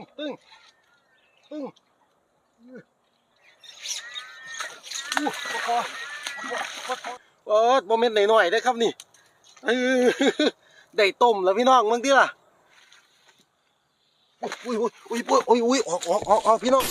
งตึงตึงอื้ออู้คอปะคอเออโมเมนต์หน่อยๆได้อครับนี่เออได้ต้มแล้วพี่น้องมึงที่ล่ะอุ้ยอุ้ยอุ้ยอุ้ยอุ้ยออกออกออกออกพี่น้อง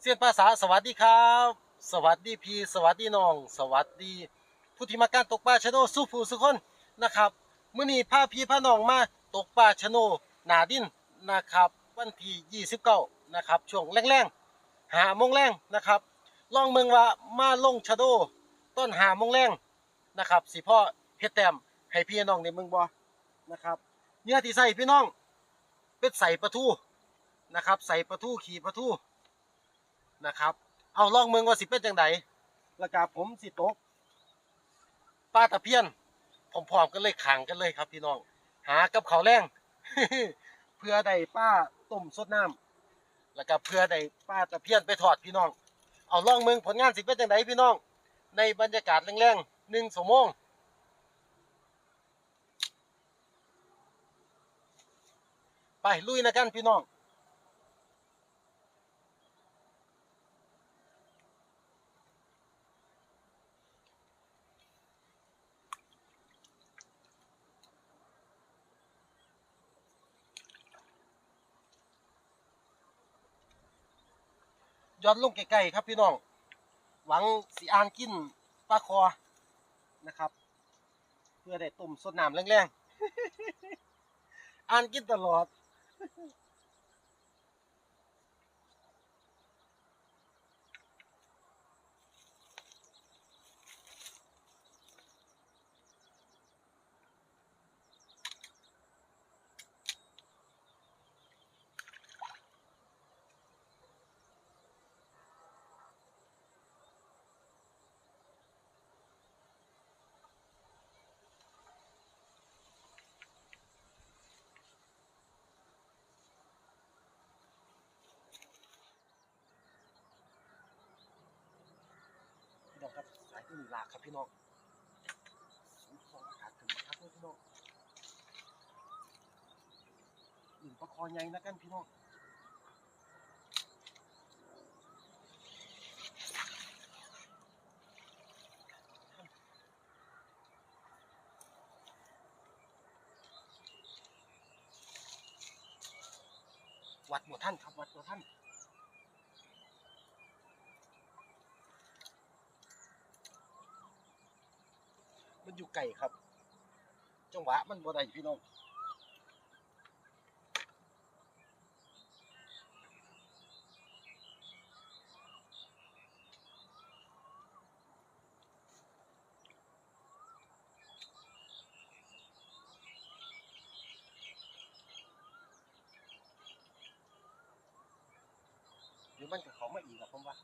เสียนภาษาสวัสดีครับ สวัสดีพี่สวัสดีน้อง สวัสดีผู้ที่มาการตกปลาชะโนสู้ผู้สุคนนะครับมื้อนี้พาพี่พาน้องมาตกปลาชะโนหนาดินนะครับวันที่29นะครับช่วงแรงๆหาโมงแรงนะครับลองเมืองว่ามาลงชะโดต้นหาโมงแรงนะครับสิพ่อเฮ็ดแต้มให้พี่น้องในเมืองบ่นะครับเนื้อที่ใส่พี่น้อง เป็นใส่ปลาทูนะครับ ใส่ปลาทูขี่ปลาทู นะครับ เอาลองเมืองว่าสิเป็นจังไดแล้วก็ผมสิตกปลาตะเพียนพร้อมๆกันเลยขังกันเลยครับ พี่น้อง หากับเขาแรงเพื่อได้ป้าต้มสดน้ำแล้วก็เพื่อได้ป้าตะเพียนไปทอดพี่น้อง เอาล่องเมืองผลงานสิเป็นจังไดพี่น้อง ในบรรยากาศแรงๆหนึ่งชั่วโมงไปลุยนะกันพี่น้อง ย้อนลงใกล้ๆครับพี่น้อง หวังสีอ่านกินปลาคอนะครับ เพื่อได้ต้มสดน้ำแรงๆอ่านกินตลอด พี่น้องครับสายที่ห นึ่งลากครับพี่น้องสูงสองอากาศขึ้นมาครับพี่น้องหนึ่งประคอใหญ่นะกันพี่น้องวัดหมวดท่านครับวัดหมวดท่าน มันอยู่ไกลครับ จังหวะมันบ่ได้พี่น้องหรือมันกับเขามาอีกอะผมว่า ว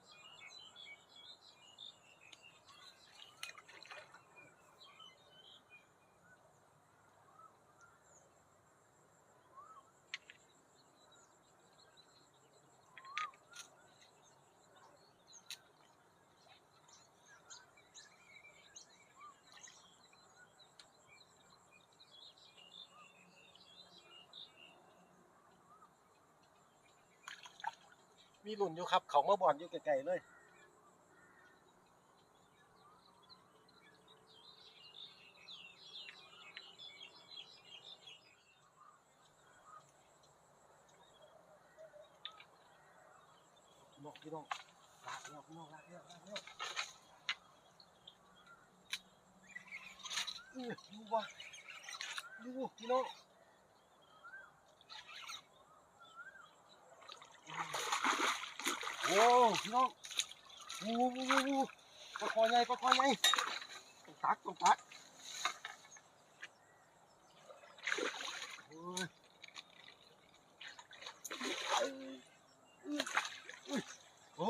มีหลุนอยู่ครับ เขามาบ่อนอยู่ไกลๆเลยนกพี่น้องลากแล้วพี่น้องลากแล้วลากแล้วอู้ดูว่ะดูพี่น้อง อ้พี่น้องโอ้โหปลาคอใหญ่ปลาคอใหญ่ต้องตักต้องตักโอ้ยโอ้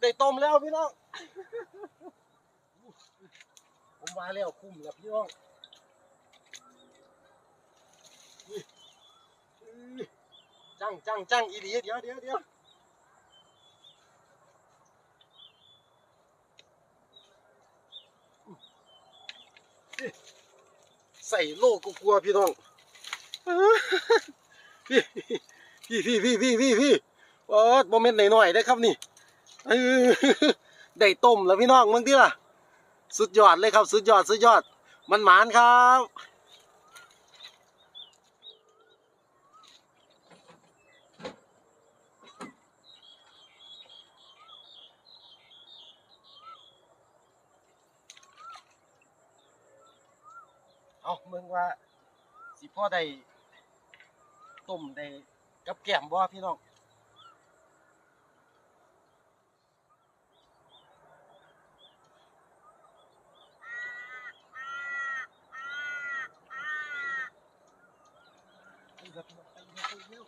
ได้ต้มแล้วพี่น้องผมมาแล้วคุ้มแล้วพี่น้องจังจังจังอีดีเดี๋ยวเดี๋ยวเดี๋ยว ใส่โลกกลัวพี่น้องพี่พี่พี่พี่พี่พี่พี่โอ้โมเมนต์หน่อยๆได้ครับนี่ได้ต้มแล้วพี่น้องมึงที่ล่ะ สุดยอดเลยครับ สุดยอดสุดยอด มันหมานครับ เอามึงว่า สิพ่อได้ต้มได้กับแก้มบ่พี่น้องไปเถอะพี่น้องไปเร็วไปเร็ว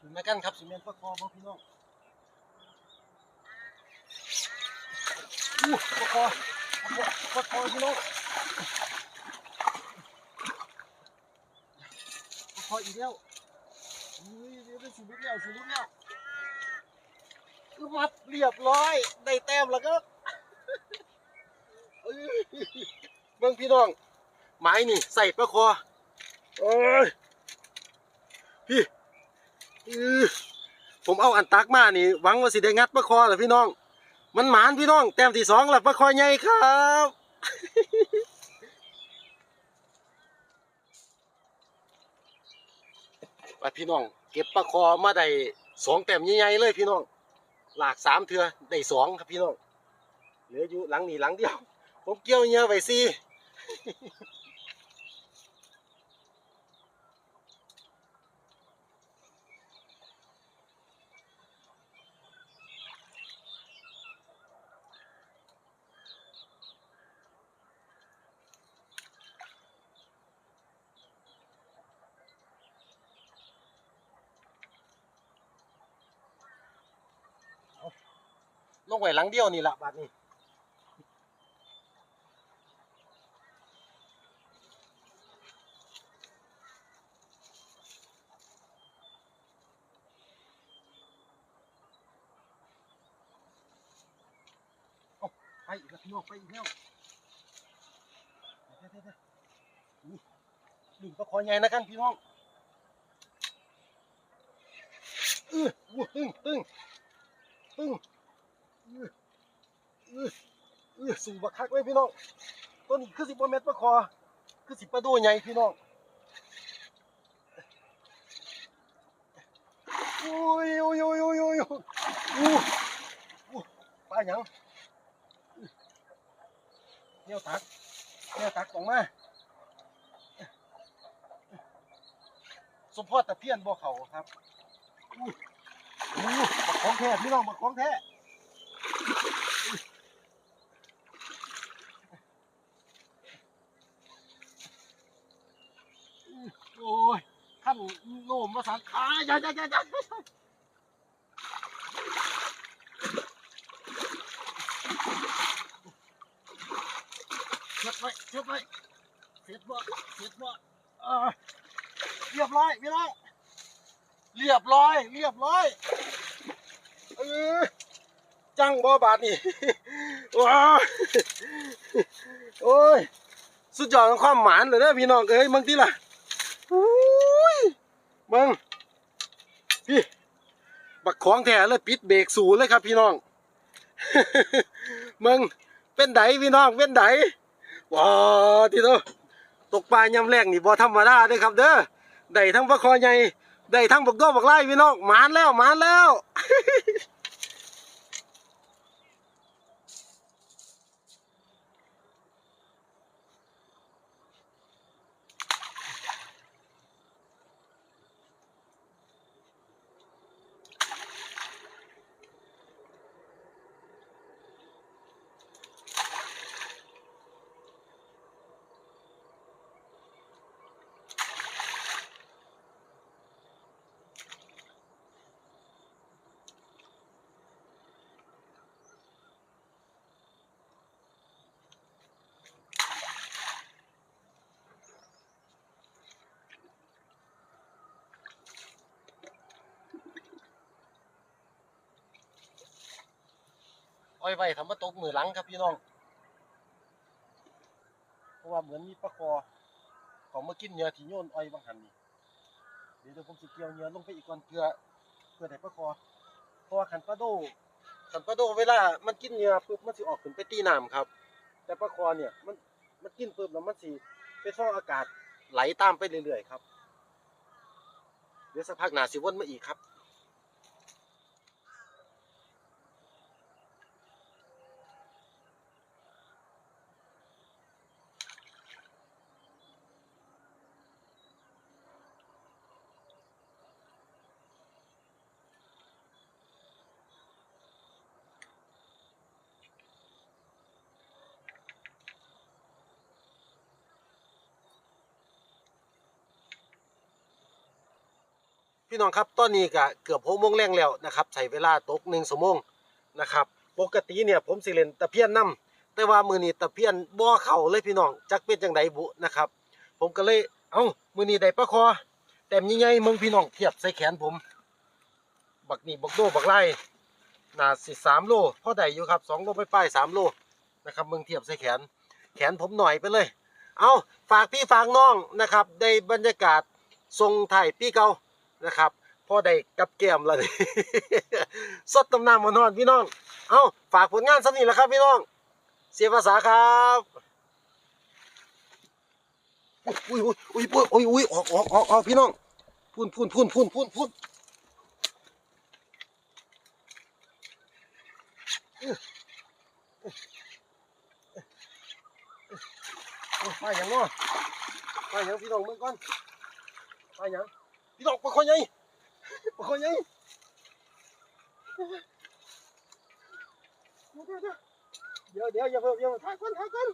ถึงแม่กันครับสิเมนปลาคอบ่พี่น้องอู้ปลาคอ ปลาคอพี่น้องพออีกแล้วอุ้ยเดี๋ยวได้สิลุกแล้วสิลุกแล้วคือมัดเรียบร้อย ได้แต้มแล้วก็เอ้ยเบิ่งพี่น้องไม้นี่ใส่ปลาคอเอ้ยพี่ผมเอาอันตักมานี่หวังว่าสิได้งัดปลาคอเหรอพี่น้อง มันหมานพี่น้อง แต้มที่สองแล้วปลาคอใหญ่ครับไปพี่น้อง เก็บปลาคอมาได้สองแต้มใหญ่ๆเลยพี่น้อง หลากสามเถื่อได้สองครับพี่น้อง เหลืออยู่หลังนี้หลังเดียว ผมเกี่ยวเงี้ยไว้สิ ลงไว้หลังเดียวนี่ละบาดนี้ไปอีกแล้วพี่น้องไปอีกแล้วเดี๋ยวๆๆนี่ดึงปลาคอใหญ่นะกันพี่น้องเอออู้ตึงตึงตึง สูบักคักเลยพี่น้องตัวนี้คือสิบเม็ดปลาคอ คือสิบปลาดูใหญ่พี่น้องอุ้ยอุ้ยอุ้ยอุ้ยอุ้ยอู้อู้ปลาหยังเนียตักเนียตักออกมาสมพอตะเพียนบ่เขาครับอู้อู้บักของแท้พี่น้องบักของแท้อู้โอ้ย ขั้นโน้มมาสันขาอย่าย่าย่าอย่าเช็ดไว้เช็ดไว้เสร็จบ่เสร็จบ่อ่าเรียบร้อยพี่น้องเรียบร้อย เรียบร้อยเออจังบ่บาทนี่ว้าโอ้ย สุดยอดของความหมานเลยนะพี่น้องเอ้ยมึงที่ล่ะ มึงพี่ บักของแท้เลยปิดเบรกสูเลยครับ พี่น้องมึงเป็นไดพี่น้องเป็นไดว้าทีโตตกปลายำแรงนี่บ่ธรรมดาเด้อครับ เด้อได้ทั้งปลาคอใหญ่ได้ทั้งบักโดบักไล่พี่น้องมานแล้วมานแล้ว อยไว้ทำมาตกมือหลังครับพี่น้อง เพราะว่าเหมือนมีปลาคอของมากินเนื้อที่โยนอ้อยบางหันนี่เดี๋ยวผมสิเกี่ยวเนื้อลงไปอีกก่อนเพื่อเพื่อได้ปลาคอเพราะว่าขันปลาโดขันปลาโดเวลา มันกินเนื้อปุ๊บมันสิออกขึ้นไปตีน้ำครับ แต่ปลาคอเนี่ยมันมันกินปุ๊บแล้วมันสิไปท่ออากาศไหลตามไปเรื่อยๆครับ เดี๋ยวสักพักหนาสิวนมาอีกครับ พี่น้องครับตอนนี้ก็เกือบหกโมงแรงแล้วนะครับใช้เวลาตกหนึ่งชั่วโมงนะครับปกติเนี่ยผมสิเล่นตะเพียนนํแต่ว่ามือนี้ตะเพียนบ่อเข้าเลยพี่น้องจักเป็นจังไดบุนะครับ ผมก็เลยเอ้ามือนี้ได้ปลาคอ แต้มใหญ่ๆมึงพี่น้องเทียบใส่แขนผม บักนี่บักโดบักไล่น่าสิสามโลพ่อได้อยู่ครับสองโลไปป้ายสามโลนะครับมึงเทียบใส่แขน แขนผมหน่อยไปเลย เอาฝากพี่ฝากน้องนะครับ ได้บรรยากาศทรงไทยปีเก่า นะครับพอได้กับแก้มแล้วนี่สดตำนานมานอนพี่น้อง เอาฝากผลงานสักนิดแหละครับพี่น้อง เสียภาษาครับอุ้ยอุ้ยอุ้ยอุ้ยอุ้ยออกออกออกออกพี่น้องพุ่นพุ่นพุ่นพุ่นพุ่นพุ่นมาอย่างเนาะมาอย่างพี่น้องเมื่อก่อนมาอย่าง พี่น้องปลาคอใหญ่ปลาคอใหญ่เดี๋ยวเดี๋ยวอย่าเพิ่มอย่าเพิ่มถ่ายก่อนถ่ายก่อน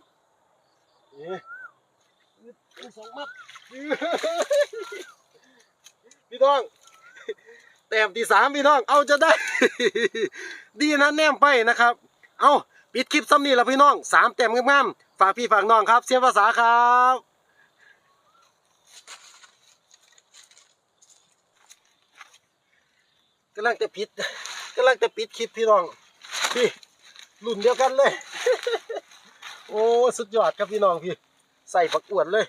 นี่นี่สองมัดพี่น้องแต้มที่สามพี่น้อง เอาจะได้ ดีนะแนมไปนะครับ เอาปิดคลิปซ้ำนี่ละพี่น้องสามแต้มงามๆฝากพี่ฝากน้องครับ เสียภาษาครับ กำลังจะปิดกำลังจะปิดคลิปพี่น้องพี่รุ่นเดียวกันเลย โอ้สุดยอดครับพี่น้องพี่ใส่ฝักอวดเลย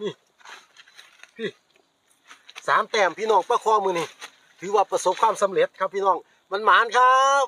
นี่พี่สามแต้มพี่น้องประคองมือนี่ถือว่าประสบความสำเร็จครับพี่น้องมันหมานครับ